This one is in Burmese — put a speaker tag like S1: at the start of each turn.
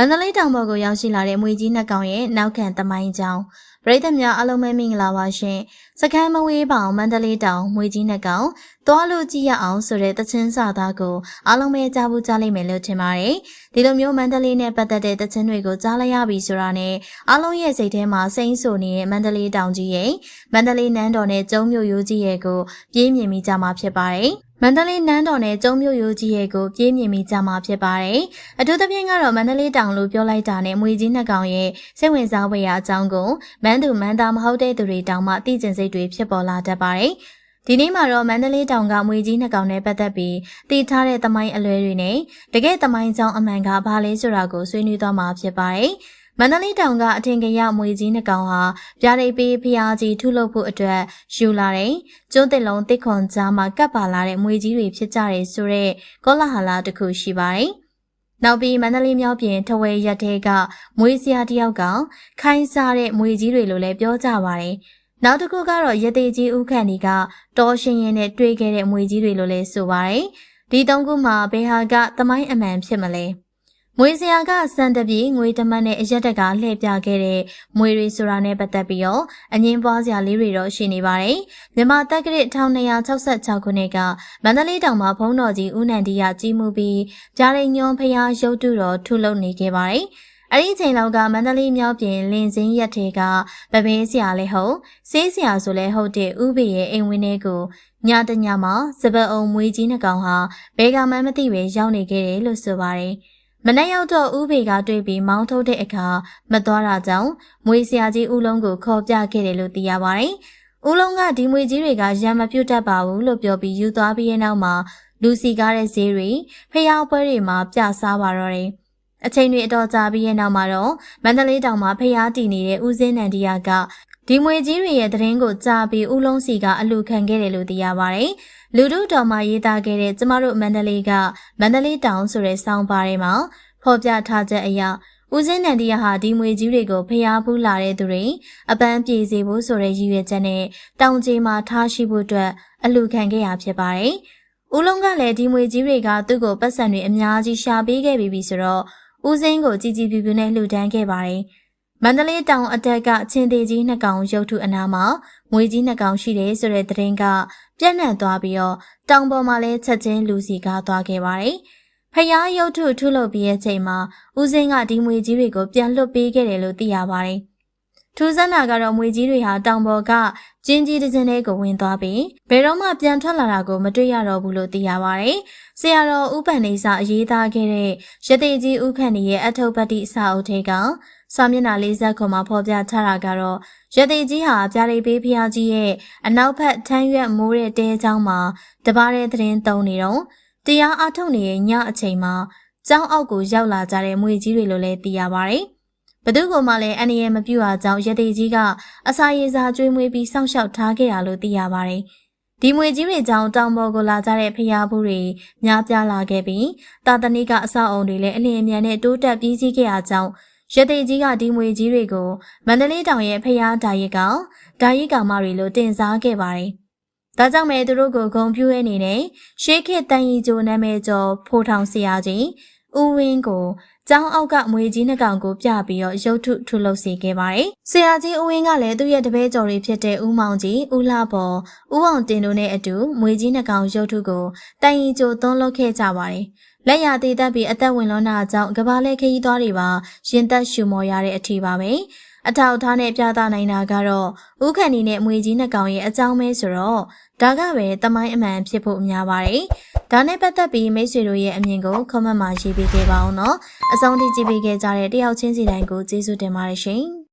S1: မန္တလေးတောင်ပေါ်ကိုရောက်ရှိလာတဲ့မွေကြီးနှစ်ကောင်ရဲ့နောက်ခံတမိုင်းကြောင်းပရိသတ်များအားလုံးပဲမင်္ဂလာပါရှင်စကမ်းမဝေးပေါင်မန္တလေးတောင်မွေကြီးနှစ်ကောင်သွားလို့ကြည့်ရအောင်ဆိုတဲ့တချင်းစာသားကိုအားလုံးပဲကြားဖို့ကြားလိမ့်မယ်လို့ထင်ပါတယ်ဒီလိုမျိုးမန္တလေးနဲ့ပတ်သက်တဲ့တချင်းတွေကိုကြားလိုက်ရပြီဆိုတာနဲ့အားလုံးရဲ့စိတ်ထဲမှာစိမ့်ဆိုနေတဲ့မန္တလေးတောင်ကြီးရဲ့မန္တလေးနန်းတော်နဲ့ကျုံမြို့ရိုးကြီးရဲ့ကိုပြင်းမြင်မိကြမှာဖြစ်ပါတယ် မန္တလေးနန်းတော်နဲ့ကျုံမြို့ရိုးကြီးရဲ့ကိုပြင်းမြင်မိကြမှာဖြစ်ပါတယ်။အထူးသဖြင့်ကတော့မန္တလေးတောင်လို့ပြောလိုက်တာနဲ့မွေကြီးနှစ်ကောင်ရဲ့စိတ်ဝင်စားဖွယ်ရာအကြောင်းကိုမန်းသူမန်းသားမဟုတ်တဲ့သူတွေတောင်မှသိကျင်စိတ်တွေဖြစ်ပေါ်လာတတ်ပါတယ်။ဒီနေ့မှာတော့မန္တလေးတောင်ကမွေကြီးနှစ်ကောင်နဲ့ပတ်သက်ပြီးတည်ထားတဲ့သမိုင်းအလွဲတွေနဲ့တကယ်သမိုင်းကြောင်းအမှန်ကဘာလဲဆိုတာကိုဆွေးနွေးသွားမှာဖြစ်ပါတယ်။ မန္တလေးတောင်ကအထင်ကရမွေကြီးနှစ်ကောင်ဟာပြားရိပ်ပေးဖျားကြီးထုလုပ်ဖို့အတွက်ယူလာတဲ့ကျွန်းတစ်လုံးတစ်ခွန်ကြားမှာကပ်ပါလာတဲ့မွေကြီးတွေဖြစ်ကြတယ်ဆိုတော့ကောလာဟလာတစ်ခုရှိပါတယ်။နောက်ပြီးမန္တလေးမြောက်ပြင်ထဝဲရက်ထဲကမွေးစရာတယောက်ကခိုင်းစားတဲ့မွေကြီးတွေလို့လည်းပြောကြပါတယ်။နောက်တစ်ခုကတော့ရသေးကြီးဥခန့်ဒီကတောရှင်ရင်နဲ့တွေ့ခဲ့တဲ့မွေကြီးတွေလို့လည်းဆိုပါတယ်။ဒီသုံးခုမှာဘယ်ဟာကသမိုင်းအမှန်ဖြစ်မလဲ။ ငွေစရာကစံတပြေငွေတမတ်နဲ့အရက်တက်ကလှည့်ပြခဲ့တဲ့မွေတွေဆိုတာနဲ့ပတ်သက်ပြီးတော့အငင်းပွားစရာလေးတွေတော့ရှိနေပါတယ်။မြန်မာတက္ကရာ1266ခုနှစ်ကမန္တလေးတောင်မှာဘုံတော်ကြီးဦးနန္ဒီယကြီးမှုပြီးဂျာရိညွန်ဖျားရုပ်တုတော်ထုလုပ်နေခဲ့ပါတယ်။အဲ့ဒီချိန်လောက်ကမန္တလေးမြောက်ပြင်လင်းစင်းရက်တွေကဗဘဲဆရာလည်းဟုတ်ဆေးဆရာဆိုလည်းဟုတ်တဲ့ဥပေရဲ့အိမ်ဝင်းထဲကိုညတညမှာစပအုံမွေးကြီးနှကောင်ဟာဘဲကမှန်းမသိပဲရောက်နေခဲ့တယ်လို့ဆိုပါတယ်။ မနေ့ရောက်တော့ဦးဖေကတွေ့ပြီးမောင်းထုတ်တဲ့အခါမသွားတာကြောင့်မွေဆရာကြီးဦးလုံးကိုခေါ်ပြခဲ့တယ်လို့သိရပါတယ်။ဦးလုံးကဒီမွေကြီးတွေကရံမပြုတ်တတ်ပါဘူးလို့ပြောပြီးယူသွားပြီးရဲ့နောက်မှာလူစီကားတဲ့ဈေးတွေဖျောက်ပွဲတွေမှာပြစားပါတော့တယ်။အချိန်တွေအတော်ကြာပြီးရဲ့နောက်မှာတော့မန္တလေးတောင်မှာဖျားတည်နေတဲ့ဦးစင်းနန္ဒီယာကဒီမွေကြီးတွေရဲ့သတင်းကိုကြားပြီးဦးလုံးစီကအလူခံခဲ့တယ်လို့သိရပါတယ်။ လူတို့တော်မှာရေးသားခဲ့တဲ့ကျမတို့မန္တလေးကမန္တလေးတောင်ဆိုတဲ့စောင်းပါးထဲမှာဖော်ပြထားချက်အရဦးစင်းနန္ဒီယာဟာဒီမွေကြီးတွေကိုဖျားဖူးလာတဲ့သူတွေအပန်းပြေစေဖို့ဆိုတဲ့ရည်ရွယ်ချက်နဲ့တောင်ကြီးမှာထားရှိဖို့အတွက်အလူခံခဲ့ရဖြစ်ပါတယ်။ဦးလုံးကလည်းဒီမွေကြီးတွေကသူ့ကိုပတ်စံတွေအများကြီးရှာပေးခဲ့ပြီးပြီဆိုတော့ဦးစင်းကိုကြည်ကြည်ပြူပြူနဲ့လှူဒန်းခဲ့ပါတယ်။ မန္တလေးတောင်အတက်ကချင်းသေးကြီးနှစ်ကောင်ရုပ်ထုအနားမှာငွေကြီးနှစ်ကောင်ရှိတယ်ဆိုတဲ့သတင်းကပြန့်နှံ့သွားပြီးတော့တောင်ပေါ်မှာလည်းချက်ချင်းလူစီကားသွားခဲ့ပါတယ်။ဖျားရုပ်ထုထုလုပ်ပြီးတဲ့ချိန်မှာဦးစင်းကဒီငွေကြီးတွေကိုပြန်လွတ်ပေးခဲ့တယ်လို့သိရပါတယ်။ ထူးဆန်းတာကတော့ငွေကြီးတွေဟာတောင်ပေါ်ကကျင်းကြီးတစ်စင်းလေးကိုဝင်သွားပြီးဘယ်တော့မှပြန်ထွက်လာတာကိုမတွေ့ရတော့ဘူးလို့သိရပါတယ်။ဆရာတော်ဥပန်နေစာအရေးသားခဲ့တဲ့ရသေးကြီးဥခန့်ရဲ့အထုပ်ပတ်တိစာအုပ်ထဲကစာမျက်နှာ40ခုမှာဖော်ပြထားတာကတော့ရသေးကြီးဟာပြားရိပ်ပေးဖျားကြီးရဲ့အနောက်ဘက်ထမ်းရွက်မိုးတဲ့တဲချောင်းမှာတပါးတဲ့သတင်းသုံးနေတော့တရားအထုတ်နေတဲ့ညအချိန်မှာကျောင်းအောက်ကိုရောက်လာကြတဲ့မွေကြီးတွေလို့လည်းသိရပါတယ်။ ဘသူကမှလည်းအန်ရမပြူအားကြောင့်ရသေးကြီးကအစာရည်စာကျွေးမွေးပြီးစောင့်ရှောက်ထားခဲ့ရလို့သိရပါတယ်။ဒီမွေကြီးတွေကြောင့်တောင်ပေါ်ကိုလာကြတဲ့ဖျားဘူးတွေများပြားလာခဲ့ပြီးတာတနိကအဆောက်အုံတွေလည်းအလင်းအမြန်နဲ့တိုးတက်ပြီးစီးခဲ့ရကြောင်းရသေးကြီးကဒီမွေကြီးတွေကိုမန္တလေးတောင်ရဲ့ဖျားဒါရီကဒါရီကောင်မတွေလိုတင်စားခဲ့ပါတယ်။ဒါကြောင့်မဲသူတို့ကိုဂုံပြူးရနေနဲ့ရှေးခေတ်တန်ရီကျိုနာမည်ကျော်ဖိုးထောင်ဆရာကြီး ဦးဝင်းကိုကျောင်းအောက်ကမွေကြီးနှကောင်ကိုပြပြီးတော့ရုပ်ထုထုလုပ်စေခဲ့ပါတယ်။ဆရာကြီးဦးဝင်းကလည်းသူ့ရဲ့တပည့်ကျော်တွေဖြစ်တဲ့ဦးမောင်ကြီးဦးလှပေါ်ဦးအောင်တင်တို့နဲ့အတူမွေကြီးနှကောင်ရုပ်ထုကိုတန်ရီကျိုသွန်းလုပ်ခဲ့ကြပါတယ်။လက်ရသေးတတ်ပြီးအသက်ဝင်လွန်တာကြောင့်ကဘာလဲခရီးသွားတွေပါရင်သက်ရှူမော်ရတဲ့အထီပါပဲအထောက်အထားနဲ့ပြသနိုင်တာကတော့ဥခန့်နီနဲ့အမွေကြီးနှစ်ကောင်ရဲ့အကြောင်းပဲဆိုတော့ဒါကပဲတမိုင်းအမှန်ဖြစ်ဖို့များပါတယ် ဒါနဲ့ပတ်သက်ပြီးမိတ်ဆွေတို့ရဲ့အမြင်ကို comment မှာရေးပေးခဲ့ပါအောင်နော်အဆုံးထိကြည့်ပေးခဲ့ကြတဲ့တယောက်ချင်းစီတိုင်းကိုကျေးဇူးတင်ပါတယ်ရှင်